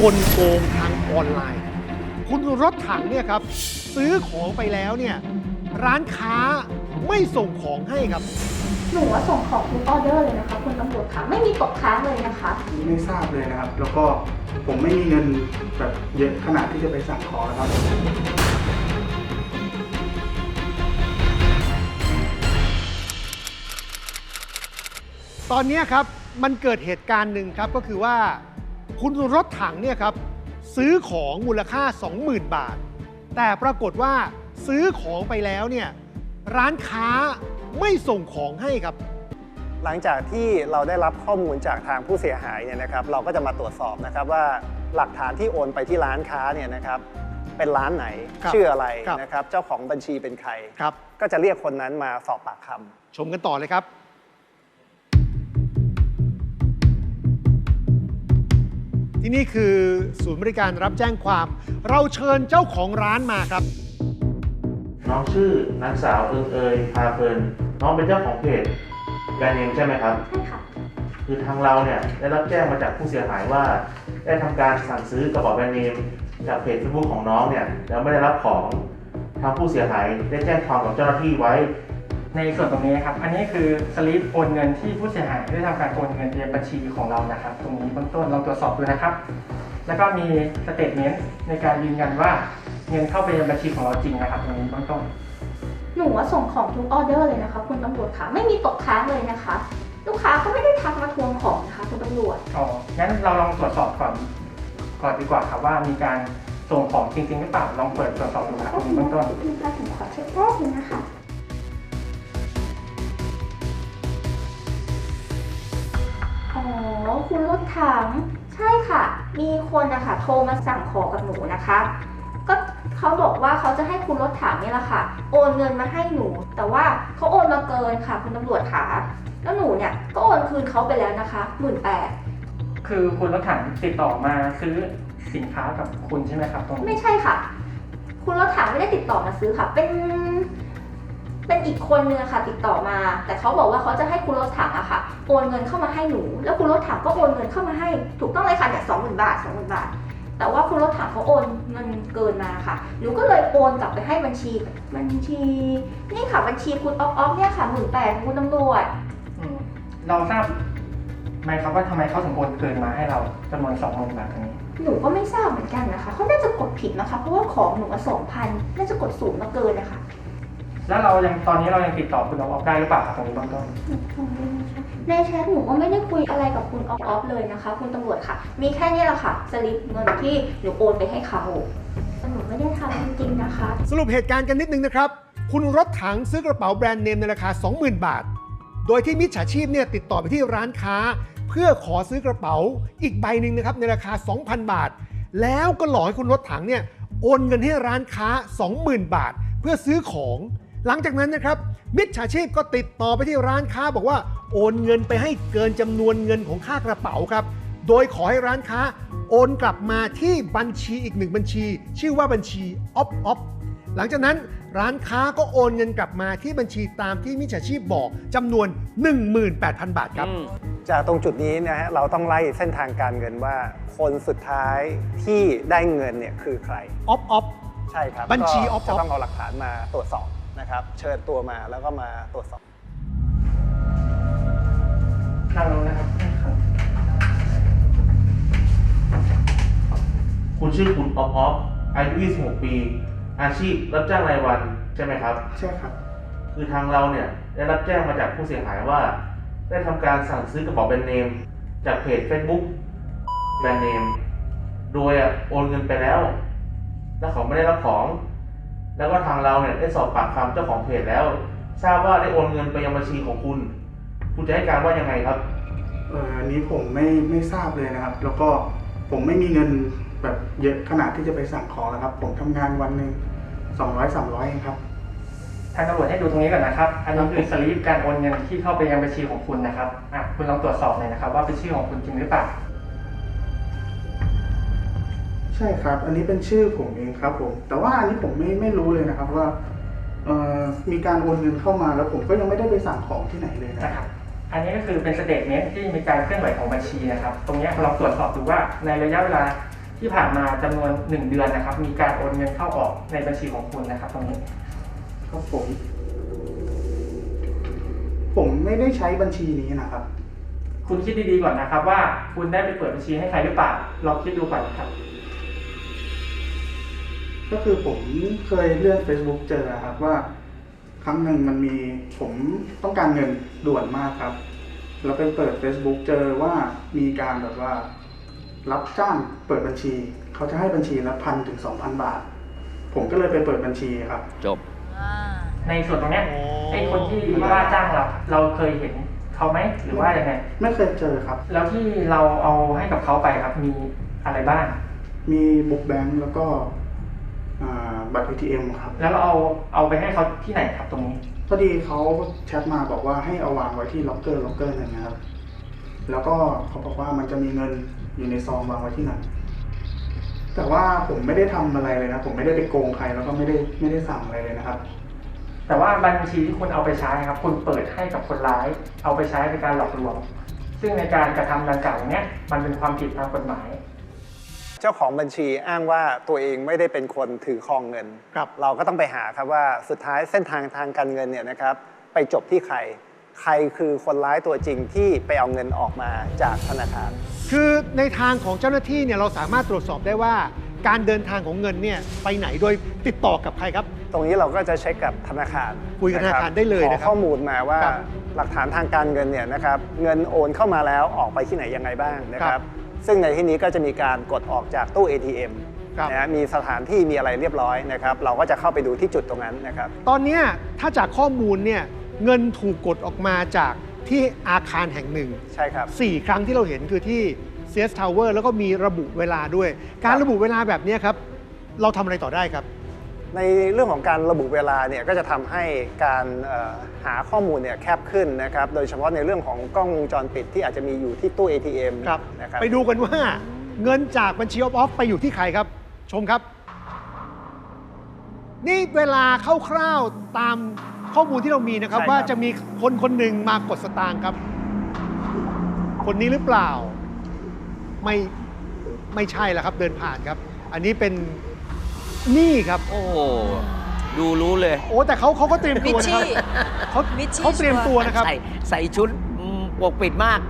กลโกงทางออนไลน์ คุณรถถังเนี่ยครับ ซื้อของไปแล้วเนี่ยร้านค้าไม่ส่งของให้ครับ หนูว่าส่งของทุกออเดอร์เลยนะคะคุณตำรวจค่ะไม่มีตกค้างเลยนะคะ ไม่ทราบเลยนะครับ แล้วก็ผมไม่มีเงินแบบเยอะขนาดที่จะไปสั่งของนะครับ ตอนเนี้ยครับมันเกิดเหตุการณ์หนึ่งครับก็คือว่า คุณรถถังเนี่ยครับซื้อของมูลค่า 20,000 บาท แต่ปรากฏว่าซื้อของไปแล้วเนี่ยร้านค้าไม่ส่งของให้ครับ หลังจากที่เราได้รับข้อมูลจากทางผู้เสียหายเนี่ยนะครับเราก็จะมาตรวจสอบนะครับว่าหลักฐานที่โอนไปที่ร้านค้าเนี่ยนะครับเป็นร้านไหนครับชื่ออะไรครับ นะครับเจ้าของบัญชีเป็นใคร ครับ ก็จะเรียกคนนั้นมาสอบปากคำ ชมกันต่อเลยครับ ที่นี่คือศูนย์บริการรับแจ้งความ เราเชิญเจ้าของร้านมาครับ น้องชื่อนางสาวเอิงเอยพาเพลินน้องเป็นเจ้าของเพจแบรนด์เนมใช่ไหมครับ ใช่ค่ะ คือทางเราเนี่ยได้รับแจ้งมาจากผู้เสียหายว่า ได้ทำการสั่งซื้อกระเป๋าแบรนด์เนมจากเพจเฟซบุ๊กของน้องเนี่ยแล้วไม่ได้รับของทางผู้เสียหายได้แจ้งความกับเจ้าหน้าที่ไว้ ในส่วนตรงนี้ครับ อันนี้คือสลิปโอนเงินที่ผู้เสียหายได้ทำการโอนเงินในบัญชีของเรานะครับ ตรงนี้เบื้องต้นลองตรวจสอบดูนะครับ แล้วก็มีสเตทเมนต์ในการยืนยันว่าเงินเข้าไปในบัญชีของเราจริงนะครับ ตรงนี้เบื้องต้น หนูว่าส่งของทุกออเดอร์เลยนะคะคุณตำรวจค่ะไม่มีตกค้างเลยนะคะ ลูกค้าก็ไม่ได้ทักมาทวงของนะคะคุณตำรวจอ๋องั้นเราลองตรวจสอบก่อนก่อนดีกว่าครับว่ามีการส่งของจริงๆหรือเปล่าลองเปิดตรวจสอบดูครับตรงนี้เบื้องต้นคุณคะผมขอเช็คแป๊บนึงนะคะ คุณรถถัง ใช่ค่ะ มีคนนะคะโทรมาสั่งของกับหนูนะคะ ก็เขาบอกว่าเขาจะให้คุณรถถังเนี่ยแหละค่ะ โอนเงินมาให้หนู แต่ว่าเขาโอนมาเกินค่ะคุณตำรวจขาแล้วหนูเนี่ยก็โอนคืนเขาไปแล้วนะคะหมื่นแปดคือคุณรถถังติดต่อมาซื้อสินค้ากับคุณใช่ไหมครับตรงนี้ไม่ใช่ค่ะ คุณรถถังไม่ได้ติดต่อมาซื้อค่ะ เป็น เป็นอีกคนนึงอะค่ะติดต่อมา แต่เขาบอกว่าเขาจะให้คุณรถถังอะค่ะโอนเงินเข้ามาให้หนู แล้วคุณรถถังก็โอนเงินเข้ามาให้ ถูกต้องเลยค่ะเนี่ยสองหมื่นบาทสองหมื่นบาท แต่ว่าคุณรถถังเขาโอนเงินเกินมาค่ะ หนูก็เลยโอนกลับไปให้บัญชีบัญชี นี่ค่ะบัญชีคุณออฟออฟเนี่ยค่ะหมื่นแปดคุณตำรวจอืมเราทราบไหมครับว่าทำไมเขาถึงโอนเกินมาให้เราจำนวนสองหมื่นบาทตรงนี้ หนูก็ไม่ทราบเหมือนกันนะคะเขาน่าจะกดผิดนะคะ เพราะว่าของหนูสองพันน่าจะกดสูงมาเกินนะคะ แล้วเรายังตอนนี้เรายังติดต่อคุณออฟได้หรือเปล่าครับตรงนี้เบื้องต้น ในแชทหนูก็ไม่ได้คุยอะไรกับคุณออฟออฟเลยนะคะ คุณตำรวจค่ะ มีแค่นี้แหละค่ะสลิปเงินที่หนูโอนไปให้เขาแต่หนูไม่ได้ทำจริงๆนะคะ สรุปเหตุการณ์กันนิดนึงนะครับ คุณรถถังซื้อกระเป๋าแบรนด์เนมในราคา 20,000 บาท โดยที่มิจฉาชีพเนี่ยติดต่อไปที่ร้านค้า เพื่อขอซื้อกระเป๋าอีกใบหนึ่งนะครับในราคา 2,000 บาท แล้วก็หลอกให้คุณรถถังเนี่ยโอนเงินให้ร้านค้า 20,000 บาท เพื่อซื้อของ หลังจากนั้นนะครับ มิจฉาชีพก็ติดต่อไปที่ร้านค้าบอกว่าโอนเงินไปให้เกินจำนวนเงินของค่ากระเป๋าครับ โดยขอให้ร้านค้า โอนกลับมาที่บัญชีอีกหนึ่งบัญชี ชื่อว่าบัญชีออฟออฟหลังจากนั้นร้านค้าก็โอนเงินกลับมาที่บัญชีตามที่มิจฉาชีพบอกจำนวน 18,000 บาทครับ จากตรงจุดนี้นะฮะเราต้องไล่เส้นทางการเงินว่า คนสุดท้ายที่ได้เงินเนี่ยคือใครออฟออฟใช่ครับบัญชีก็ off-off จะต้องเอาหลักฐานมาตรวจสอบ นะครับ เชิญตัวมาแล้วก็มาตรวจสอบนั่งลงนะครับ คุณชื่อคุณออฟออฟอายุ 26 ปี อาชีพรับจ้างรายวันใช่ไหมครับ ใช่ครับ คือทางเราเนี่ยได้รับแจ้งมาจากผู้เสียหายว่า ได้ทำการสั่งซื้อกระเป๋าแบรนด์เนม จากเพจ Facebook แบรนด์เนม โดยอะโอนเงินไปแล้ว แล้วเขาไม่ได้รับของ แล้วก็ทางเราเนี่ยได้สอบปากคำเจ้าของเพจแล้ว ทราบว่าได้โอนเงินไปยังบัญชีของคุณ คุณจะให้การว่ายังไงครับเอออันนี้ผมไม่ไม่ทราบเลยนะครับ แล้วก็ผมไม่มีเงินแบบเยอะขนาดที่จะไปสั่งของแล้วครับ ผมทำงานวันหนึ่งสองร้อยสามร้อยเองครับ ทางตำรวจให้ดูตรงนี้ก่อนนะครับ อันนี้คือสลิปการโอนเงินที่เข้าไปยังบัญชีของคุณนะครับอะคุณลองตรวจสอบหน่อยนะครับ ว่าเป็นชื่อของคุณจริงหรือเปล่า ใช่ครับ อันนี้เป็นชื่อผมเองครับ ผม แต่ว่าอันนี้ผมไม่ไม่รู้เลยนะครับว่าเอ่อมีการโอนเงินเข้ามาแล้วผมก็ยังไม่ได้ไปสั่งของที่ไหนเลยนะนะครับออันนี้ก็คือเป็นสเตทเมนต์ที่มีการเคลื่อนไหวของบัญชีนะครับ ตรงเนี้ยเราตรวจสอบดูว่าในระยะเวลาที่ผ่านมาจำนวน 1 เดือนนะครับ มีการโอนเงินเข้าออกในบัญชีของคุณนะครับ ตรงนี้ ครับผม ผมไม่ได้ใช้บัญชีนี้นะครับ คุณคิดดีๆก่อนนะครับว่าคุณได้ไปเปิดบัญชีให้ใครหรือเปล่าลองคิดดูก่อนนะครับ ก็คือผมเคยเลื่อน Facebook เจอครับว่า ครั้งหนึ่งมันมีผมต้องการเงินด่วนมากครับ แล้วไปเปิด Facebook เจอว่ามีการแบบว่า รับจ้างเปิดบัญชี เขาจะให้บัญชีละพันถึงสองพันบาท ผมก็เลยไปเปิดบัญชีครับ จบ ในส่วนตรงเนี้ยโอ้ไอ้คนที่ว่าจ้างเราเราเคยเห็นเขาไหมหรือว่ายังไง ไม่เคยเจอครับ แล้วที่เราเอาให้กับเขาไปครับมีอะไรบ้าง มีบุ๊กแบงค์แล้วก็ อ่าบัตร ATM ครับแล้วเราเอาเอาไปให้เขาที่ไหนครับตรงนี้พอดีเขาแชทมาบอกว่าให้เอาวางไว้ที่ล็อกเกอร์ล็อกเกอร์หนึ่งนะครับ แล้วก็เขาบอกว่ามันจะมีเงินอยู่ในซองวางไว้ที่นั่นแต่ว่าผมไม่ได้ทำอะไรเลยนะ ผมไม่ได้ไปโกงใครแล้วก็ไม่ได้ไม่ได้สั่งอะไรเลยนะครับ แต่ว่าบัญชีที่คุณเอาไปใช้ครับ คุณเปิดให้กับคนร้าย เอาไปใช้ในการหลอกลวง ซึ่งในการกระทำดังกล่าวเนี้ยมันเป็นความผิดทางกฎหมายเจ้าของบัญชีอ้างว่าตัวเองไม่ได้เป็นคนถือครองเงิน ครับเราก็ต้องไปหาครับว่าสุดท้ายเส้นทางทางการเงินเนี่ยนะครับไปจบที่ใคร ใครคือคนร้ายตัวจริงที่ไปเอาเงินออกมาจากธนาคาร คือในทางของเจ้าหน้าที่เนี่ยเราสามารถตรวจสอบได้ว่า การเดินทางของเงินเนี่ยไปไหนโดยติดต่อกับใครครับ ตรงนี้เราก็จะเช็คกับธนาคารคุยกับธนาคารได้เลยนะครับขอข้อมูลมาว่าครับหลักฐานทางการเงินเนี่ยนะครับเงินโอนเข้ามาแล้วออกไปที่ไหนยังไงบ้างนะคครัรับ บ ซึ่งในที่นี้ก็จะมีการกดออกจากตู้ ATM ครับ นะฮะมีสถานที่มีอะไรเรียบร้อยนะครับเราก็จะเข้าไปดูที่จุดตรงนั้นนะครับ ตอนเนี้ยถ้าจากข้อมูลเนี่ยเงินถูกกดออกมาจากที่อาคารแห่งหนึ่ง ใช่ครับ 4 ครั้งที่เราเห็นคือที่ CS Tower แล้วก็มีระบุเวลาด้วย การระบุเวลาแบบเนี้ยครับ เราทำอะไรต่อได้ครับ ในเรื่องของการระบุเวลาเนี่ยก็จะทำให้การเอ่อหาข้อมูลเนี่ยแคบขึ้นนะครับ โดยเฉพาะในเรื่องของกล้องวงจรปิดที่อาจจะมีอยู่ที่ตู้ ATM ครับนะครับไปดูกันว่าเงินจากบัญชีออฟออฟไปอยู่ที่ใครครับ ชมครับ นี่เวลาคร่าวๆตามข้อมูลที่เรามีนะครับ ว่าจะมีคนคนหนึ่งมากดสตางค์ครับ คนนี้หรือเปล่าไม่ไม่ใช่แล้วครับ เดินผ่านครับ อันนี้เป็นห นี่ครับ โอ้โหดูรู้เลย โอ้แต่เขาเขาก็เตรียมมิตัวชนะครับชี่เขามิชชี่ เขาเตรียมตัวนะครับใส่ใส่ชุดอืมปกปิดมาก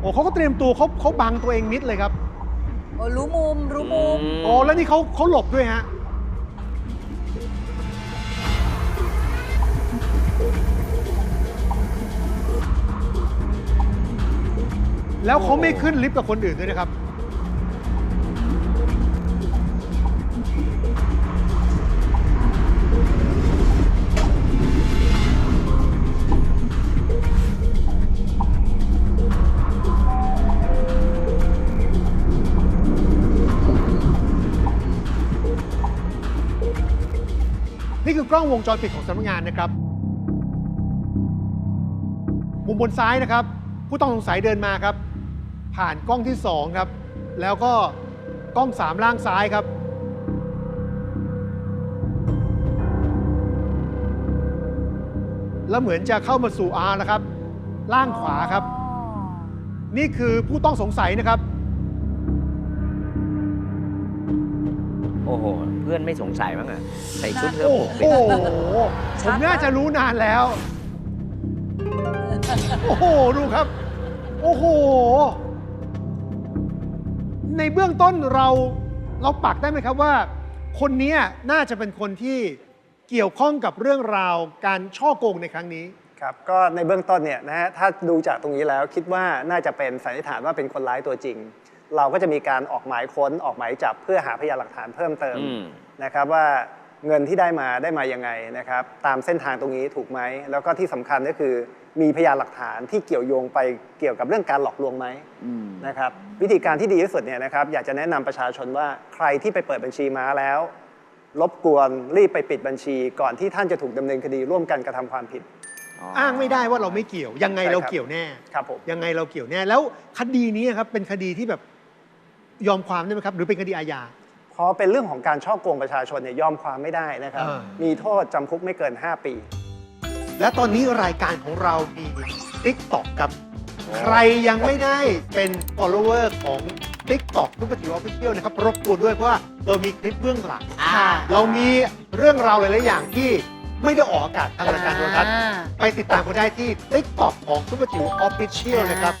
โอ้เขาก็เตรียมตัวเขาเขาบังตัวเองมิดเลยครับโอ้รู้มุมรู้มุม โอ้แล้วนี่เขาเขาหลบด้วยฮะแล้วเขาไม่ขึ้นลิฟต์กับคนอื่นด้วยนะครับ นี่คือกล้องวงจรปิดของสำนักงานนะครับ มุมบนซ้ายนะครับ ผู้ต้องสงสัยเดินมาครับ ผ่านกล้องที่ 2 ครับ แล้วก็กล้อง 3 ล่างซ้ายครับ แล้วเหมือนจะเข้ามาสู่ R นะครับ ล่างขวาครับ นี่คือผู้ต้องสงสัยนะครับ โอ้โห เพื่อนไม่สงสัยบ้างอะใส่ชุดเพื่อโอ้ปกโหปิดผมน่าจะรู้นานแล้ว โอ้โห ดูครับ โอ้โห ในเบื้องต้นเราเราปักได้ไหมครับว่า คนเนี้ยน่าจะเป็นคนที่เกี่ยวข้องกับเรื่องราวการช่อโกงในครั้งนี้ ครับก็ในเบื้องต้นเนี่ยนะฮะถ้าดูจากตรงนี้แล้วคิดว่าน่าจะเป็นสันนิษฐานว่าเป็นคนร้ายตัวจริง เราก็จะมีการออกหมายค้นออกหมายจับเพื่อหาพยานหลักฐานเพิ่มเติมอืมนะครับว่าเงินที่ได้มาได้มายังไงนะครับ ตามเส้นทางตรงนี้ถูกไหม แล้วก็ที่สำคัญก็คือ มีพยานหลักฐานที่เกี่ยวโยงไปเกี่ยวกับเรื่องการหลอกลวงไหมอืมนะครับ วิธีการที่ดีที่สุดเนี่ยนะครับ อยากจะแนะนำประชาชนว่าใครที่ไปเปิดบัญชีม้าแล้วรบกวนรีบไปปิดบัญชี ก่อนที่ท่านจะถูกดำเนินคดีร่วมกันกระทำความผิด อ้างไม่ได้ว่าเราไม่เกี่ยว ยังไงใช่ครับเราเกี่ยวแน่ครับผมยังไงเราเกี่ยวแน่แล้วคดีนี้ครับเป็นคดีที่แบบ ยอมความได้ไหมครับ หรือเป็นคดีอาญาพอเป็นเรื่องของการช่อโกงประชาชนเนี่ยยอมความไม่ได้นะครับ อ่ามีโทษจำคุกไม่เกิน 5 ปี และตอนนี้รายการของเรามี TikTok ครับ ใครยังไม่ได้เป็น follower ของ TikTok ทุกปฏิวัติออฟฟิเชียลนะครับ รบกวนด้วยเพราะว่าเรามีคลิปเบื้องหลังค่ะเรามีเรื่องราวหลาย ๆ อย่างที่ไม่ได้ออกอากาศทางรายการโทรทัศน์ อ่า ไปติดตามกันได้ที่ TikTok ของซุปเปอร์จิ๋วออฟฟิเชียลนะครับ